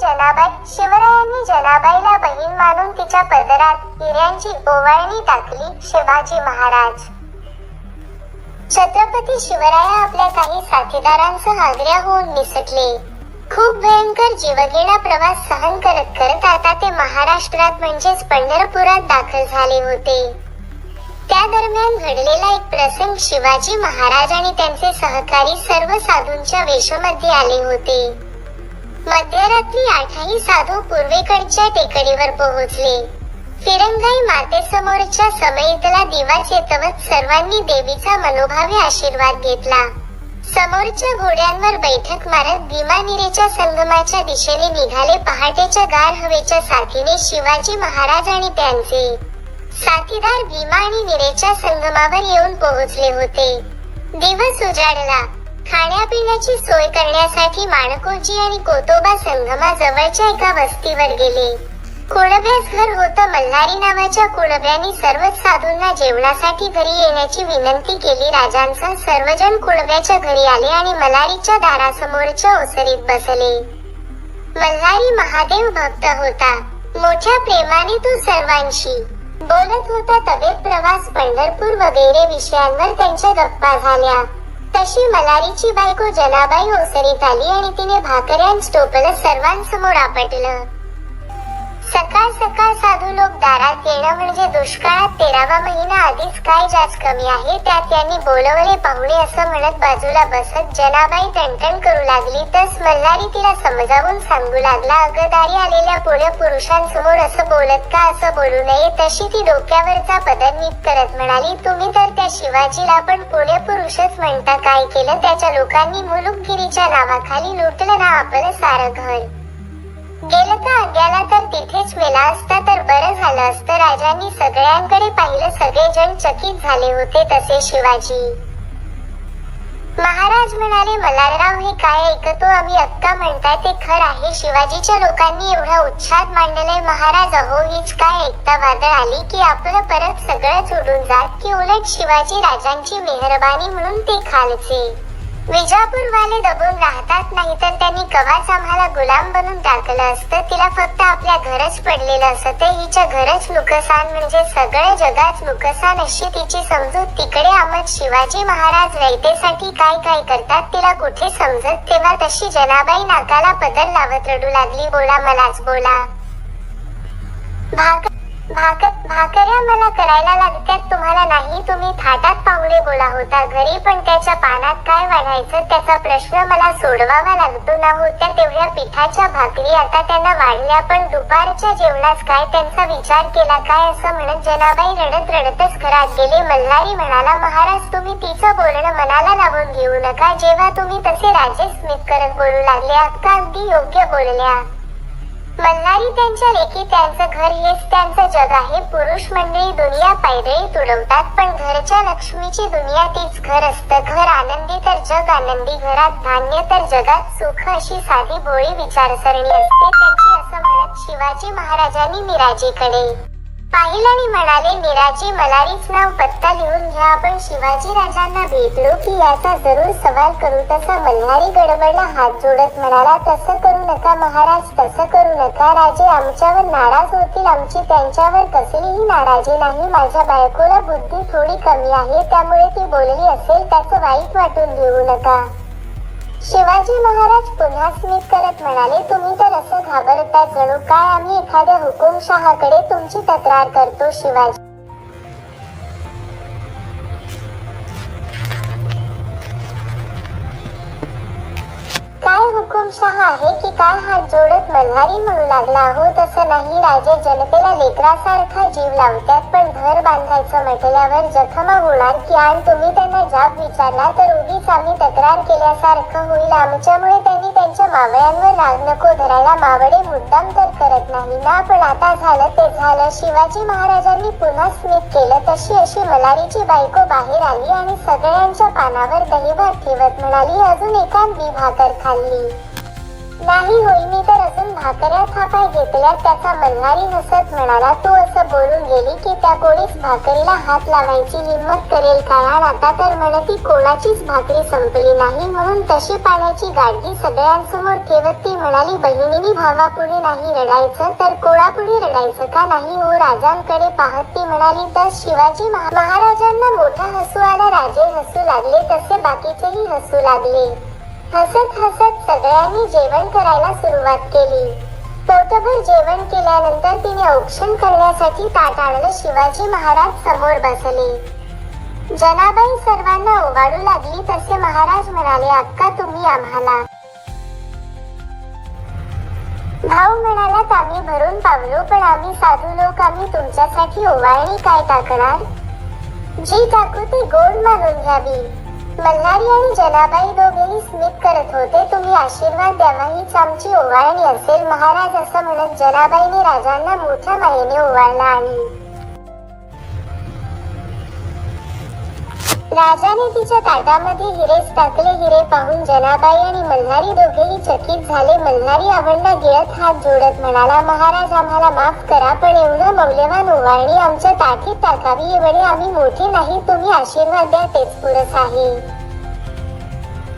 जनाबाई शिवरायांनी जनाबाईला बहीण मानून तिच्या पदरात हिऱ्यांची ओवाळणी टाकली शिवाजी महाराज. छत्रपती शिवराया आपल्या काही साथीदारांसह आग्र्याहून निसटले. खूप भयंकर जीवघेणा प्रवास सहन करत करत आता ते महाराष्ट्रात म्हणजेच पंढरपुरात दाखल झाले होते. त्या दरम्यान घडलेला एक प्रसंग शिवाजी महाराज आणि त्यांचे सहकारी सर्व साधूंच्या वेशामध्ये आले होते. मध्यरात्री आठही साधू पूर्वेकडच्या टेकडीवर पोहोचले. फिरंगाई मातेसमोरच्या समयीतला दिवा चेतवत सर्वांनी देवीचा मनोभावे आशीर्वाद घेतला. समोरच्या घोड्यांवर बैठक मारत भीमानिरेच्या संगमाच्या दिशेने निघाले पहाटेच्या गार हवेच्या साथीने शिवाजी महाराज आणि त्यांचे. साथीदार भीमा आणि निरेच्या संगमावर येऊन पोहोचले होते. दिवस उजाडला. खाण्यापिण्याची सोय करण्यासाठी माणकोजी आणि कोतोबा संगमाजवळच्या एका वस्तीवर गेले. कुळब्यास घर होतं मल्हारी नावाच्या कुळब्याने सर्वच साधूंना जेवणासाठी घरी येण्याची विनंती केली. राजांचा सर्वजण कुळब्याच्या घरी आले आणि मल्हारीच्या दारासमोरच्या ओसरीत बसले. मल्हारी महादेव भक्त होता. मोठ्या प्रेमाने तो सर्वांशी बोलत होता. तब्येत प्रवास पंढरपूर वगैरे विषयांवर त्यांच्या गप्पा झाल्या. तशी मलारीची बायको जनाबाई ओसरीत आली आणि तिने भाकऱ्यांच टोपलं सर्वांसमोर आपटलं. सकाळ सकाळ साधू लोक दारात येणं म्हणजे दुष्काळात तेरावा महिना आधीच काय जाच कमी आहे? त्यात त्यांनी बोलवले पाहुणे असं म्हणत बाजूला बसत जनाबाई टणटण करू लागली. तस मल्हारी तिला समजावून सांगू लागला अगदारी आलेल्या पुढे पुरुषांसमोर असं बोलत का असं बोलू नये? तशी ती डोक्यावरचा पदर नीट करत म्हणाली तुम्ही तर त्या शिवाजीला पण पुणे पुरुषच म्हणता. काय केलं? त्याच्या लोकांनी मुलुकगिरीच्या नावाखाली लुटलं ना आपलं सारं घर. गेलं तर अज्ञाला तर तिथेच मेला असता तर बरं झालं असतं. राजांनी सगळ्यांकडे पाहिलं सगळेजण चकित झाले होते तसे शिवाजी. महाराज म्हणाले मल्हारराव हे काय ऐकतो? आम्ही अक्का म्हणताय ते खर आहे. शिवाजीच्या लोकांनी एवढा उच्छाद मांडलाय. महाराज अहो हीच काय ऐकता वादळ आली की आपलं परत सगळंच उडून जात? की उलट शिवाजी राजांची मेहरबानी म्हणून ते खालचे. विजापूर वाले दबून राहतात नाही तर त्यांनी कवाच आम्हाला गुलाम बनून टाकलं असतं. तिला फक्त आपल्या घरच पडलेलं असतं. हिच्या घरच नुकसान म्हणजे सगळं जगात नुकसान अशी तिची समजूत तिकडे आमत शिवाजी महाराज रयतेसाठी काय काय करतात तिला कुठे समजत? तेव्हा तशी जनाबाई नाकाला पदर लावत रडू लागली. बोला मलाच बोला. भाग भाकर भाकऱ्या मला करायला लागत्यात तुम्हाला नाही तुम्ही थाटात पाहुणे बोला होता. घरी पण त्याच्या पानात काय वाढायचं त्याचा प्रश्न मला सोडवावा लागतो. ना होत्या तेवढ्या पिठाच्या भाकरी आता त्यांना वाढल्या पण दुपारच्या जेवणास काय त्यांचा विचार केला काय असं म्हणत जनाबाई रडत रडतच घरात गेले. मल्हारी म्हणाला महाराज तुम्ही तिचं बोलणं मनाला लावून घेऊ नका. जेव्हा तुम्ही तसे राजे स्मित करत बोलू लागले अक्का अगदी योग्य बोलल्या. मल्हारी त्यांच्या लेखी त्यांचं घर हेच त्यांचं जग आहे. पुरुष मंडळी दुनिया पायदळी तुडवतात पण घरच्या लक्ष्मीची दुनिया तीच घर असतं. घर आनंदी तर जग आनंदी घरात धान्य तर जगात सुख अशी साधी भोळी विचारसरणी असते. त्यांची असं म्हणत शिवाजी महाराजांनी मिराजीकडे पाहिलं आणि म्हणाले मिराजी मलारीच नाव पत्ता लिहून घ्या. आपण शिवाजी राजांना भेटलो की याचा जरूर सवाल करू. तसा मल्हारी गडबडला हात जोडत म्हणाला तसं करू नका महाराज तसं करू नका. राजे आमच्यावर नाराज होतील. आमची त्यांच्यावर कसलीही नाराजी नाही. माझ्या बायकोला बुद्धी थोडी कमी आहे. त्यामुळे ती बोलली असेल त्याचं वाईट वाटून घेऊ नका. शिवाजी महाराज पुन्हा स्मित करत म्हणाले तुम्ही तर असं घाबरता जणू काय? आम्ही एखाद्या हुकुमशहाकडे तुमची तक्रार करतो शिवाजी. हुकुमशहा आहे की काय हात जोडत मल्हारी म्हणू लागला. हो तसं नाही. राजे जनतेला लेकरासारखा जीव लावतात पण घर बांधायचं म्हटल्यावर जखमा होणार की आणि तुम्ही त्यांना जाब विचारला तर उगीच आम्ही तक्रार केल्यासारखं होईल. आमच्यामुळे त्यांनी त्यांच्या मावळ्यांवर राग नको धरायला. मावळे मुद्दाम तर करत नाही ना पण आता झालं ते झालं. शिवाजी महाराजांनी पुन्हा स्मित केलं. तशी अशी मल्हारीची बायको बाहेर आली आणि सगळ्यांच्या पानावर दहीभात ठेवत म्हणाली अजून एकांत भाकर खाल्ली. नाही होई मी तर अजून भाकऱ्या थापाय घेतल्या त्याचा मल्हारी हसत म्हणाला तू असं बोलून गेली की त्या कोणीच भाकरीला हात लावायची हिंमत करेल काय आता तर म्हणती कोणाचीच भाकरी संपली नाही म्हणून तशी पाण्याची गाडगी सगळ्यांसमोर ठेवत ती म्हणाली बहिणीनी भावापुढे नाही रडायचं तर कोणापुढे रडायचं का नाही? हो राजांकडे पाहत ती म्हणाली तर शिवाजी महा- महाराजांना मोठा हसू आला राजे हसू लागले तसे बाकीचेही हसू लागले. हसत हसत सगळ्यांनी जेवण करायला सुरुवात केली. पोटभर जेवण केल्यानंतर तिने औक्षण करण्यासाठी ताट आणलं शिवाजी महाराज समोर बसले. जनाबाई सर्वांना ओवाळू लागली तसे महाराज म्हणाले अक्का तुम्ही आम्हाला. भाऊ म्हणालात आम्ही भरून पावलो पण आम्ही साधू लोक आम्ही तुमच्यासाठी ओवाळणी काय टाकणार? जी टाकू ती गोड मानून घ्यावी. मल्हारी आणि जनाबाई दोघेही स्मित करत होते. तुम्ही आशीर्वाद द्यावा हीच आमची ओवाळणी असेल. महाराज असं म्हणत जनाबाईने राजांना मोठ्या मायेने ओवाळला आणि राजाने तिच्या ताटामध्ये हिरे टाकले हिरे पाहून जनाबाई आणि मल्हारी दोघेही चकित झाले. मल्हारी आवडला गिळत हात जोडत म्हणाला महाराज आम्हाला माफ करा पण एवढं मौल्यवान ओवाळणी आमच्या ताटीत टाकावी एवढे आम्ही मोठे नाही. तुम्ही आशीर्वाद द्या तेच पुरस आहे.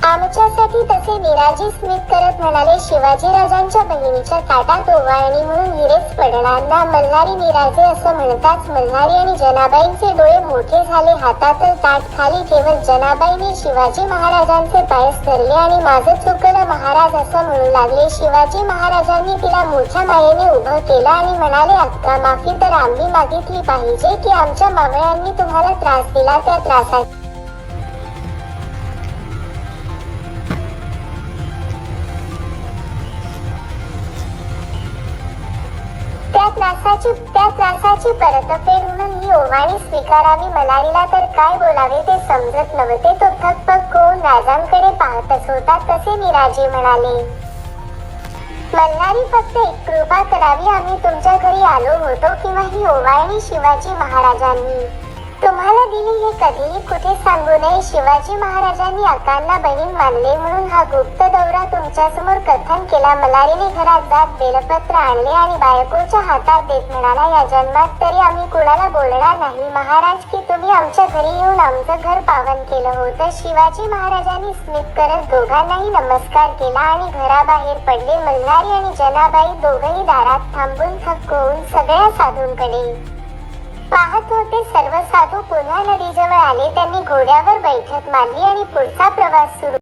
आमच्यासाठी तसे विराजी स्मित करत म्हणाले शिवाजी राजांच्या बहिणीच्या ताटात ओवाळणी म्हणून हिरेच पडणार ना मल्हारी निराजे असं म्हणताच मल्हारी आणि जनाबाईंचे डोळे मोठे झाले. हातातच ताट खाली ठेवत जनाबाईने शिवाजी महाराजांचे पायस धरले आणि माझं चुकलं महाराज असं म्हणू लागले. शिवाजी महाराजांनी तिला मोठ्या मायेने उभं केलं आणि म्हणाले अक्का माफी तर आम्ही मागितली पाहिजे की आमच्या मावळ्यांनी तुम्हाला त्रास दिला त्या त्रासाची त्रासाची त्या त्रासाची परतफेड म्हणून ही ओवाळी स्वीकारावी मलारीला तर काय बोलावे ते समजत नव्हते. तो थकपक होऊन राजांकडे पाहतच होता तसे निराजी म्हणाले. मल्हारी फक्त एक कृपा करावी आम्ही तुमच्या घरी आलो होतो किंवा ही ओवाळणी शिवाजी महाराजांनी. तुम्हाला दिली हे कधीही कुठे सांगू नये शिवाजी महाराजांनी अकांना बहीण मानले म्हणून हा गुप्त दौरा घरच्यासमोर कथन केला मलारीने घरात जात बेलपत्र आणले आणि बायकोच्या हातात देत म्हणाला या जन्मात तरी आम्ही कुणाला बोलणार नाही. महाराज की तुम्ही आमच्या घरी येऊन आमचं घर पावन केलं होतं. शिवाजी महाराजांनी स्मित करत दोघांनाही नमस्कार केला आणि घराबाहेर पडले. मल्हारी आणि जनाबाई दोघही दारात थांबून थक्क होऊन सगळ्या साधूंकडे पाहत होते. सर्व साधू पुन्हा नदीजवळ आले. त्यांनी घोड्यावर बैठक मारली आणि पुढचा प्रवास सुरू